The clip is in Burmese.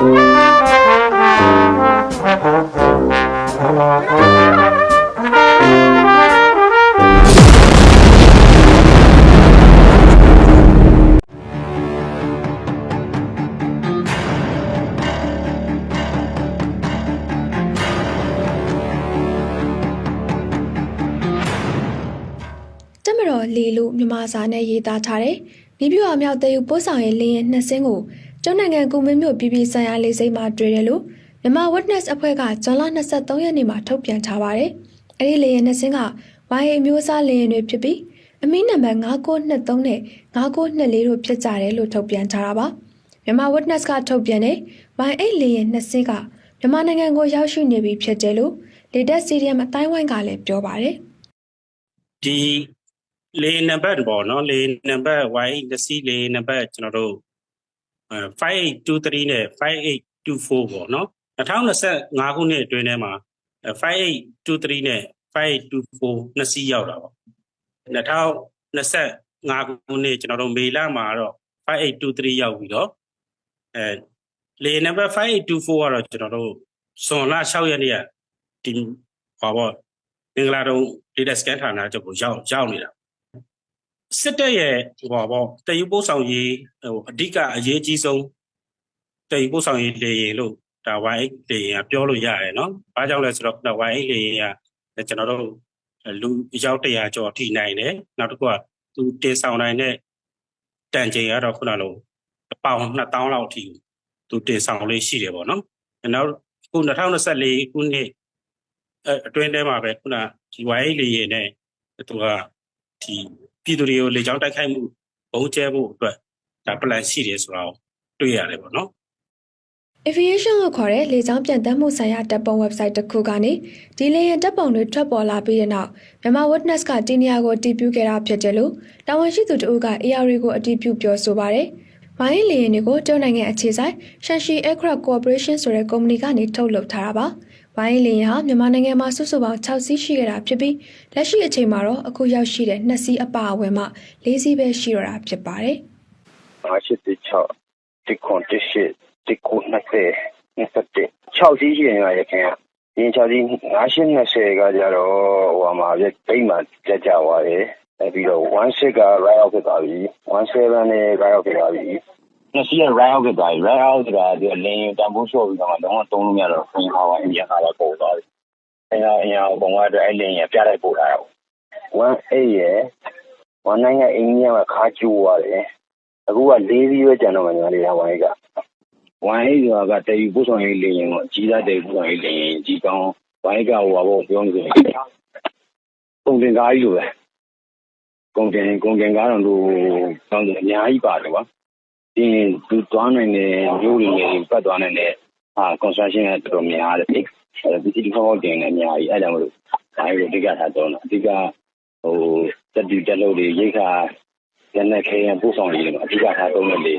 တက်မတော်လေလို့မြန်မာစာနဲ့ရေးသားထားတဲ့မိပြူအမြောက်တဲ့ယူပို့ဆောင်ရေးလင်းရဲ့နှစ်စင်းကို ကျွန်းနိုင်ငံကူမင်းမြို့ပြည်ပြည်ဆိုင်ရာလေဆိပ်မှာတွေ့တယ်လို့မြန်မာ Witness အဖွဲ့ကဇွန်လ23ရက်နေ့မှာထုတ်ပြန်ထားပါတယ်။အဲဒီလေယာဉ်နှစ်စင်းက YA မျိုးစားလေယာဉ်တွေဖြစ်ပြီးအမီးနံပါတ်9923နဲ့9924တို့ဖြစ်ကြတယ်လို့ထုတ်ပြန်ထားတာပါ။မြန်မာ Witness ကထုတ်ပြန်တဲ့ YA လေယာဉ်နှစ်စင်းကမြန်မာနိုင်ငံကိုရောက်ရှိနေပြီဖြစ်တယ်လို့လေတက်စီရီယမ်အတိုင်းဝိုင်းကလည်းပြောပါတယ်။ဒီလေနံပါတ်ပေါ့နော်လေနံပါတ် Y တစီလေနံပါတ်ကျွန်တော်တို့အဲ 5823နဲ့5824ပေါ့နော်2025ခုနှစ်အတွင်းထဲမှာအဲ5823နဲ့5824နှစ်စီးရောက်တာပေါ့2025ခုနှစ်ကျွန်တော်တို့မေလမှာတော့5823ရောက်ပြီးတော့အဲလေနံပါတ်5824ကတော့ကျွန်တော်တို့ဇွန်လ6ရက်နေ့ကဒီဟောပေါ့မင်္ဂလာတုံး data scan ဌာနချုပ်ကိုရောက်ရောက်နေတာ စစ်တပ်ရဲ့ဟိုပါပေါ့တည်ယူပို့ဆောင်ရေးဟိုအဓိကအရေးကြီးဆုံးတည်ယူပို့ဆောင်ရေးလေရင်လို့ဒါ Y8 လေရင်ကပြောလို့ရတယ်နော်။ဘာကြောင့်လဲဆိုတော့ခုန Y8 လေရင်ကကျွန်တော်တို့လူအယောက်100ကျော်ထိနိုင်တယ်။နောက်တစ်ခုကသူတင်ဆောင်နိုင်တဲ့တန်ချိန်ကတော့ခုနလိုအပေါင်2000လောက်အထိသူတင်ဆောင်လေးရှိတယ်ပေါ့နော်။နောက်ခု2024ခုနှစ်အဲအတွင်းထဲမှာပဲခုနဒီ Y8 လေရင်နဲ့သူကဒီ ပြည်သူတွေကိုလေကြောင်းတိုက်ခိုက်မှုဘုံကျဲဖို့အတွက်ဒါ plan ရှိတယ်ဆိုတာကိုတွေ့ရတယ်ပေါ့နော် Aviation ကိုခေါ်တဲ့လေကြောင်းပြန်တမ်းမှုဆိုင်ရာတပ်ပုံ website တစ်ခုကနေဒီလေယာဉ်တပ်ပုံတွေထွက်ပေါ်လာပြီးတဲ့နောက်မြန်မာ Witness ကဒီနေရာကိုတည်ပြုခဲ့တာဖြစ်တယ်လို့တာဝန်ရှိသူတို့က AR ကိုအတည်ပြုပြောဆိုပါတယ်။ဝိုင်းလေယာဉ်တွေကိုကျုံနိုင်ငံအခြေဆိုင် Shanxi Aircraft Corporation ဆိုတဲ့ကုမ္ပဏီကနေထုတ်လုပ်ထားတာပါ။ ဘိုင်းလင်ဟာမြန်မာနိုင်ငံမှာစုစုပေါင်း6စီးရှိခဲ့တာဖြစ်ပြီးလက်ရှိအချိန်မှာတော့အခုရောက်ရှိတဲ့2စီးအပါအဝင်မှ4စီးပဲရှိတော့တာဖြစ်ပါတယ်။86ဒီကွန်တရှိဒီကွန်20 27 6စီးရှိနေပါရခင်ဗျာ။ရင်6စီး920ကကြတော့ဟိုမှာပြိတ်မှကြက်ကြသွားတယ်။ပြီးတော့16က right out ဖြစ်သွားပြီ17နဲ့ right out ဖြစ်သွားပြီ။ နှစ်စီးက Run out ဖြစ်သွားပြီ။ Run out ဆိုတာ လေယာဉ်တန်ဖိုးလျှော့ပြီးတော့မှ လုံးဝသုံးလို့မရတော့ဘူး။အင်ဂျင်ပါဝါ ကုန်သွားပြီ။အင်အားအကုန်လုံးက အဲဒီလေယာဉ်က ပြတိုက်ပို့ထားတာကို။18 ရယ်၊19 က အိန္ဒိယမှာ ခါးကျိုးသွားတယ်။အခုက ၄ စီးပဲ ကျန်တော့မယ်။18 က သယ်ယူပို့ဆောင်ရေးလေယာဉ်ပေါ့။အကြီးစား သယ်ယူပို့ဆောင်ရေးလေယာဉ်။18 က ကုန်တင်ကားကြီးလိုပဲ။ကုန်တင်ကားတောင် အများကြီးပါတယ်။ ကွာဒီသူသွားနိုင်တဲ့မျိုးတွေနဲ့ပတ်သွားနိုင်တဲ့အာ construction ကတော်တော်များတယ်လေအဲဒီဒီဖောက်တင်နေအများကြီးအဲ့ဒါမလို့ဒါကြီးအဓိကထားတော့အဓိကဟိုတက်တူတက်လို့တွေရိတ်ခါရနေခေရင်ပို့ဆောင်ရေးတွေမှာအဓိကထားသုံးတဲ့လေ